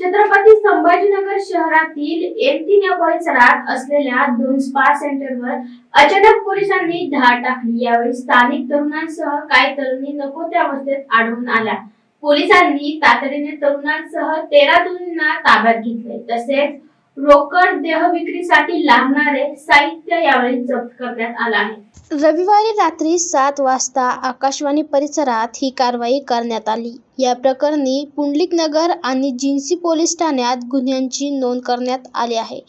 छत्रपती संभाजीनगर शहरातील एम या परिसरात असलेल्या दोन स्पा सेंटरवर अचानक पोलिसांनी धाड टाकली. यावेळी स्थानिक तरुणांसह काही तरुणी नको त्या अवस्थेत आढळून आल्या. पोलिसांनी तातडीने तरुणांसह तेरा तरुणींना ताब्यात घेतले. तसेच रोकड देह विक्रीसाठी लागणारे साहित्य यावेळी जप्त करण्यात आलं आहे. रविवारी रात्री सात वाजता आकाशवाणी परिसरात ही कारवाई करण्यात आली. या प्रकरणी पुंडलिक नगर आणि जिन्सी पोलीस ठाण्यात गुन्ह्यांची नोंद करण्यात आली आहे.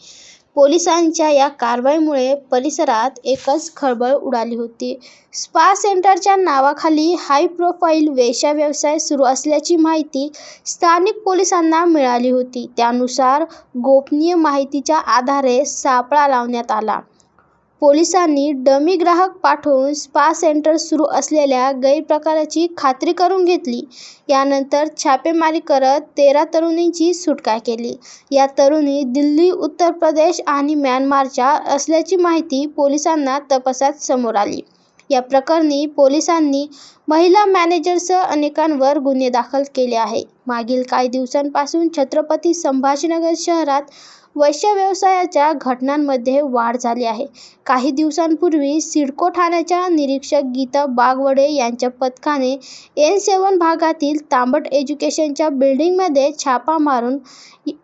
पोलिसांच्या या कारवाईमुळे परिसरात एकच खळबळ उडाली होती. स्पा सेंटरच्या नावाखाली हाय प्रोफाईल वेश्या व्यवसाय सुरू असल्याची माहिती स्थानिक पोलिसांना मिळाली होती. त्यानुसार गोपनीय माहितीच्या आधारे सापळा लावण्यात आला. पोलिसांनी डमी ग्राहक पाठवून स्पा सेंटर सुरू असलेल्या गैरप्रकाराची खात्री करून घेतली. यानंतर छापेमारी करत तेरा तरुणींची सुटका केली. या तरुणी दिल्ली उत्तर प्रदेश आणि म्यानमारच्या असल्याची माहिती पोलिसांना तपासात समोर आली. या प्रकरणी पोलिसांनी महिला मॅनेजरसह अनेकांवर गुन्हे दाखल केले आहे मागील काही दिवसांपासून छत्रपती संभाजीनगर शहरात वैश्य व्यवसायाच्या घटनांमध्ये वाढ झाली आहे. काही दिवसांपूर्वी सिडको ठाण्याच्या निरीक्षक गीता बागवडे यांच्या पथकाने एन सेवन भागातील तांबट एज्युकेशनच्या बिल्डिंगमध्ये छापा मारून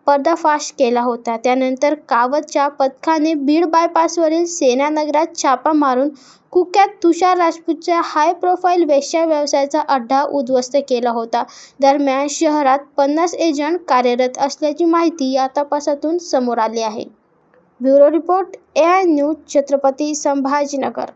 पर्दाफाश केला होता. त्यानंतर कावतच्या पथकाने बीड बायपासवरील सेनानगरात छापा मारून कुख्यात तुषार राजपूतच्या हाय प्रोफाईल वेश्या व्यवसायाचा अड्डा उद्ध्वस्त केला होता. दरम्यान शहरात पन्नास एजंट कार्यरत असल्याची माहिती या तपासातून समोर आली आहे. Bureau report A I news Chhatrapati Sambhajinagar.